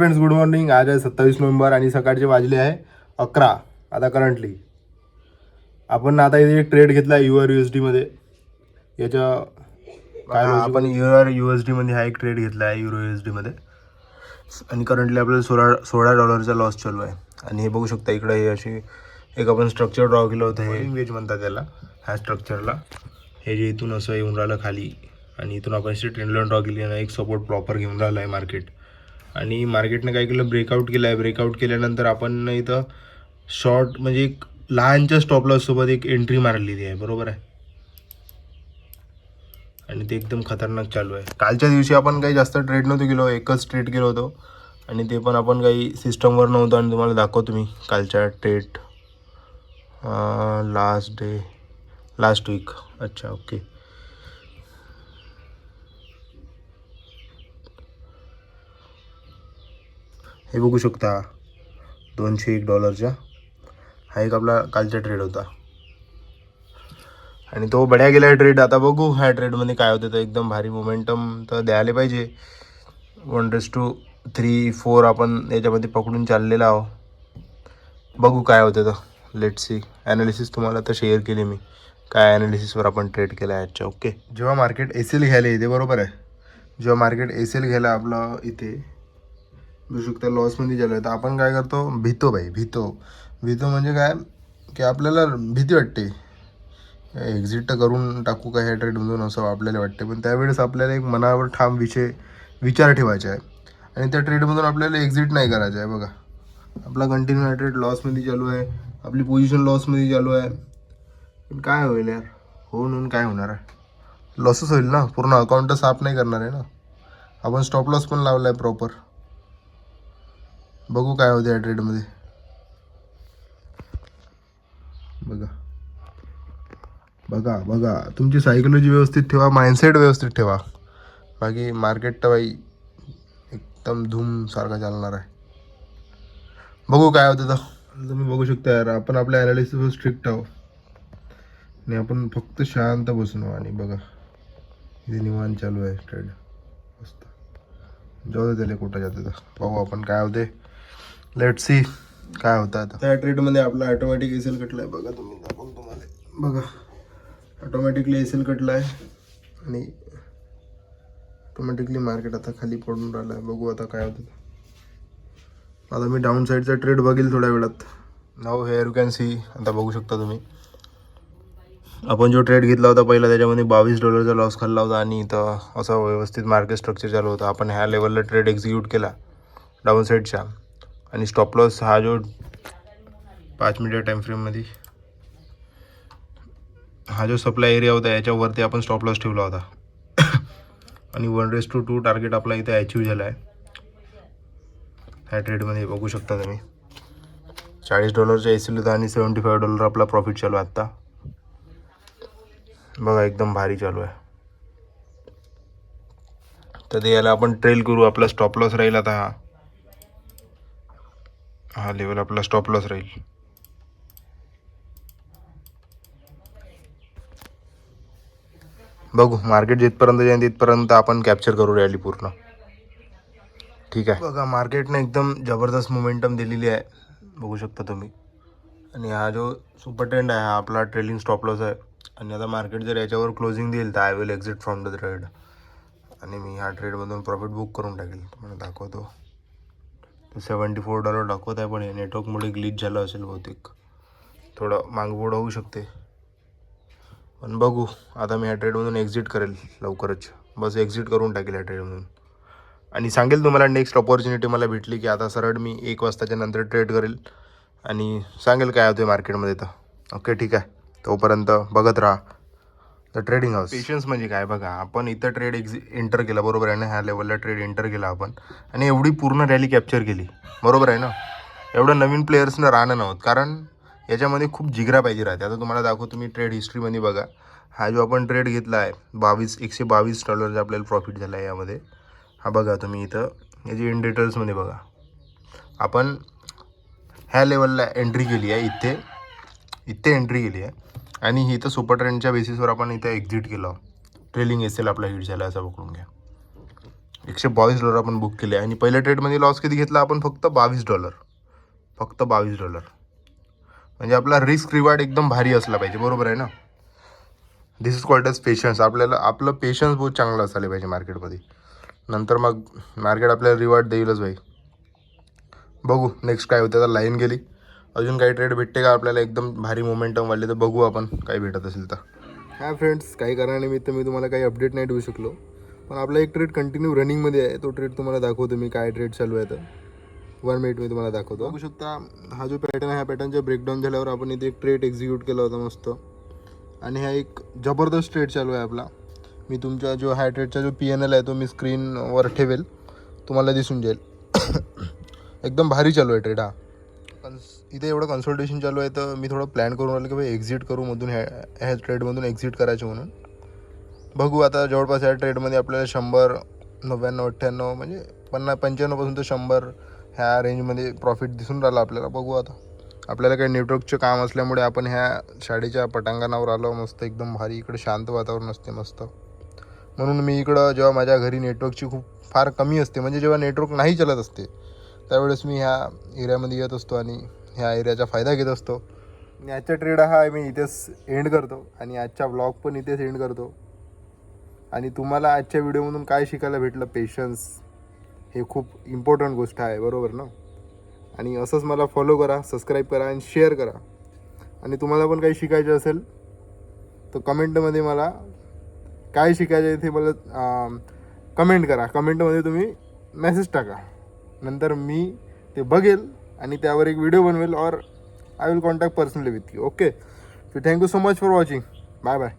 Friends good morning आज आहे सत्तावीस नोव्हेंबर आणि सकाळचे वाजले आहे अकरा. आता करंटली आपण आता इथे एक ट्रेड घेतला यू आर यू एसमध्ये. याच्या काय आपण यू आर यू एसमध्ये हा एक ट्रेड घेतला आहे युरो यू एसमध्ये. आणि करंटली आपल्याला सोळा सोळा डॉलरचा लॉस चालू आहे. आणि हे बघू शकता इकडे हे अशी एक आपण स्ट्रक्चर ड्रॉ केलं होतं हे वेज म्हणतात त्याला. ह्या स्ट्रक्चरला हे जे इथून असं येऊन राहिलं खाली. आणि इथून आपण अशी ट्रेंड लाईन ड्रॉ केली आणि एक सपोर्ट प्रॉपर घेऊन राहिलं आहे मार्केट आणि मार्केटने काय केलं ब्रेकआउट केलं आहे ब्रेकआउट केल्यानंतर आपण इथं शॉर्ट म्हणजे एक लहानच्या स्टॉप लॉससोबत एक एंट्री मारलेली आहे. बरोबर आहे? आणि ते एकदम खतरनाक चालू आहे. कालच्या दिवशी आपण काही जास्त ट्रेड नव्हतो गेलो एकच ट्रेड केलो होतो. आणि ते पण आपण काही सिस्टमवर नव्हतं आणि तुम्हाला दाखवतो मी कालच्या trade last day last week अच्छा ओके हे बघू शकता. दोनशे एक डॉलरचा हा एक आपला कालचा ट्रेड होता. आणि तो बड्या गेला ट्रेड आता बघू ह्या ट्रेडमध्ये काय होतं. तर एकदम भारी मोमेंटम तर द्यायला पाहिजे. वन डेस टू थ्री फोर आपण याच्यामध्ये पकडून चाललेला आहो बघू काय होतं तर. लेट सी ॲनालिसिस तुम्हाला तर शेअर केली मी. काय ॲनालिसिसवर आपण ट्रेड केला आहे आजच्या. ओके जेव्हा मार्केट एसेल घ्यायला येते बरोबर आहे. जेव्हा मार्केट एसेल घ्यायला आपलं इथे शकता लॉसमध्ये झालं आहे तर आपण काय करतो? भीतो बाई भीतो. भीतो म्हणजे काय? की आपल्याला भीती वाटते. एक्झिट तर करून टाकू का ह्या ट्रेडमधून असं आपल्याला वाटते. पण त्यावेळेस आपल्याला एक मनावर ठाम विषय विचार ठेवायचा आहे. आणि त्या ट्रेडमधून आपल्याला एक्झिट नाही करायचं आहे बघा. आपला कंटिन्यू हा ट्रेड लॉसमध्ये चालू आहे. आपली पोझिशन लॉसमध्ये चालू आहे. पण काय होईल यार? होऊन होऊन काय होणार आहे? लॉसच होईल ना? पूर्ण अकाउंट साफ नाही करणार आहे ना? आपण स्टॉप लॉस पण लावला आहे प्रॉपर बघू काय होते या ट्रेडमध्ये बघा. बघा बघा. तुमची सायकोलॉजी व्यवस्थित ठेवा माइंडसेट व्यवस्थित ठेवा. बाकी मार्केट तर बाई एकदम धूम सारखा चालणार आहे. बघू काय होतं तर. तुम्ही बघू शकता यार आपण आपल्या ॲनालिसिसवर स्ट्रिक्ट आहो आणि आपण फक्त शांत बसून आणि बघा. इथे निवान चालू आहे ट्रेड मस्त. जाऊ दे त्याला कुठं जाते तर. पाहू आपण काय होते लेट सी काय होतं आता. त्या ट्रेडमध्ये आपला ऑटोमॅटिक एसेल कटला आहे बघा तुम्ही दाखवून तुम्हाला. बघा ऑटोमॅटिकली एसेल कटला आहे आणि ऑटोमॅटिकली मार्केट आता खाली पडून राहिलं आहे बघू आता काय होतं. आता मी डाऊन साईडचा ट्रेड बघेल थोड्या वेळात. नाव हेअर यू कॅन सी आता बघू शकता तुम्ही. आपण जो ट्रेड घेतला होता पहिला त्याच्यामध्ये बावीस डॉलरचा लॉस खाल्ला होता आणि इथं असं व्यवस्थित मार्केट स्ट्रक्चर चालू होतं. आपण ह्या लेवलला ट्रेड एक्झिक्यूट केला डाऊन साईडच्या आणि स्टॉप लॉस हा जो पाच मिनिटं टाईमफ्रेममध्ये हा जो सप्लाय एरिया होता याच्यावरती आपण स्टॉप लॉस ठेवला होता. आणि one is to two target आपला इथे अचीव झाला आहे. ह्या ट्रेडमध्ये बघू शकता तुम्ही. चाळीस डॉलरचा एसील होता आणि सेवन्टी फाईव्ह डॉलर आपला प्रॉफिट चालू आहे आत्ता. बघा एकदम भारी चालू आहे. तर ते याला आपण ट्रेल करू आपला स्टॉप लॉस राहील आता हा. हा लेवल आपला स्टॉप लॉस राहील. बघू मार्केट जिथपर्यंत जाईल तिथपर्यंत आपण कॅप्चर करू रॅली पूर्ण. ठीक आहे. बघा मार्केटने एकदम जबरदस्त मोमेंटम दिलेली आहे. बघू शकता तुम्ही. आणि हा जो सुपर ट्रेंड आहे हा आपला ट्रेलिंग स्टॉप लॉस आहे. आणि आता मार्केट जर याच्यावर क्लोजिंग देईल तर I will exit from the trade आणि मी ह्या ट्रेडमधून प्रॉफिट बुक करून टाकेल. तुम्हाला दाखवतो. सेवन्टी फोर डॉलर दाखवत आहे पण हे नेटवर्कमुळे ग्लिच झालं असेल बहुतेक. थोडं मागबोड होऊ शकते. पण बघू आता मी ह्या ट्रेडमधून एक्झिट करेल लवकरच. बस एक्झिट करून टाकेल ह्या ट्रेडमधून आणि सांगेल तुम्हाला नेक्स्ट ऑपॉर्च्युनिटी मला भेटली की आता सरळ मी एक वाजताच्या नंतर ट्रेड करेल. आणि सांगेल काय होते मार्केटमध्ये तर. ओके ठीक आहे. तोपर्यंत बघत राहा. तर ट्रेडिंग हाऊस पेशन्स म्हणजे काय? बघा आपण इथं ट्रेड एक्झि एंटर केला बरोबर आहे ना? ह्या लेवलला ट्रेड एंटर केला आपण. आणि एवढी पूर्ण रॅली कॅप्चर केली. बरोबर आहे ना? एवढं नवीन प्लेयर्सनं राहणं नव्हतं. कारण याच्यामध्ये खूप जिगरा पाहिजे राहते. आता तुम्हाला दाखव तुम्ही ट्रेड हिस्ट्रीमध्ये बघा. हा जो आपण ट्रेड घेतला आहे बावीस एकशे बावीस डॉलरचा आपल्याला प्रॉफिट झाला आहे यामध्ये. हा बघा तुम्ही इथं. याची इन डिटेल्समध्ये बघा. आपण ह्या लेवलला एंट्री केली आहे. इथे. इथे एंट्री केली आहे. आणि हे इथं सुपर ट्रेंडच्या बेसिसवर आपण इथं एक्झिट केलं. ट्रेलिंग एसेल आपला हिट झाला असं पकडून घ्या. एकशे बावीस डॉलर आपण बुक केले आणि पहिल्या ट्रेडमध्ये लॉस किती घेतला? आपण फक्त बावीस डॉलर फक्त बावीस डॉलर म्हणजे आपला रिस्क रिवार्ड एकदम भारी असला पाहिजे. बरोबर आहे ना? This is called as patience आपल्याला आपलं पेशन्स बहुत चांगलं असायला पाहिजे मार्केटमध्ये नंतर मग मार्केट आपल्याला रिवार्ड देईलच भाई. बघू नेक्स्ट काय होतं. आता लाईन गेली. अजून काही ट्रेड भेटते का आपल्याला? एकदम भारी मोमेंटम वाढले तर बघू आपण. काय भेटत असेल तर. हा फ्रेंड्स काही कारणानिमित्त मी तुम्हाला काही अपडेट नाही देऊ शकलो. पण आपला एक ट्रेड कंटिन्यू रनिंगमध्ये आहे. तो ट्रेड तुम्हाला दाखवतो मी काय ट्रेड चालू आहे तर. वन मिनिट मी तुम्हाला दाखवतो. बघू शकता हा जो पॅटर्न आहे ह्या पॅटर्नचा ब्रेकडाऊन झाल्यावर आपण इथे एक ट्रेड एक्झिक्यूट केला होता मस्त. आणि हा एक जबरदस्त ट्रेड चालू आहे आपला. मी तुमचा जो हा ट्रेडचा जो पी एन एल आहे तो मी स्क्रीनवर ठेवेल. तुम्हाला दिसून जाईल. एकदम भारी चालू आहे ट्रेड हा. कन्स इथे एवढं कन्सल्टेशन चालू आहे तर मी थोडं प्लॅन करून राहिलो की भाई एक्झिट करू मधून ह्या ह्या ट्रेडमधून एक्झिट करायचं म्हणून. बघू आता जवळपास ह्या ट्रेडमध्ये आपल्याला शंभर नव्याण्णव अठ्ठ्याण्णव म्हणजे पन्नास पंच्याण्णवपासून तर शंभर ह्या रेंजमध्ये प्रॉफिट दिसून राहिलं आपल्याला. बघू आता. आपल्याला काही नेटवर्कचं काम असल्यामुळे आपण ह्या शाळेच्या पटांगणावर आलो मस्त एकदम भारी इकडे शांत वातावरण असते मस्त. म्हणून मी इकडं जेव्हा माझ्या घरी नेटवर्कची खूप फार कमी असते. म्हणजे जेव्हा नेटवर्क नाही चालत असते त्यावेळेस मी ह्या एरियामध्ये येत असतो आणि ह्या एरियाचा फायदा घेत असतो. आणि आजचा ट्रेड हा मी इथेच एंड करतो. आणि आजचा ब्लॉग पण इथेच एंड करतो. आणि तुम्हाला आजच्या व्हिडिओमधून काय शिकायला भेटलं? पेशन्स हे खूप इम्पॉर्टंट गोष्ट आहे बरोबर ना? आणि असंच मला फॉलो करा सबस्क्राईब करा आणि शेअर करा. आणि तुम्हाला पण काही शिकायचं असेल तर कमेंटमध्ये मला काय शिकायचं आहे ते मला कमेंट करा. कमेंटमध्ये तुम्ही मेसेज टाका. नंतर मी ते बघेल. आणि त्यावर एक व्हिडिओ बनवेल और I will contact personally with you okay so thank you so much for watching bye bye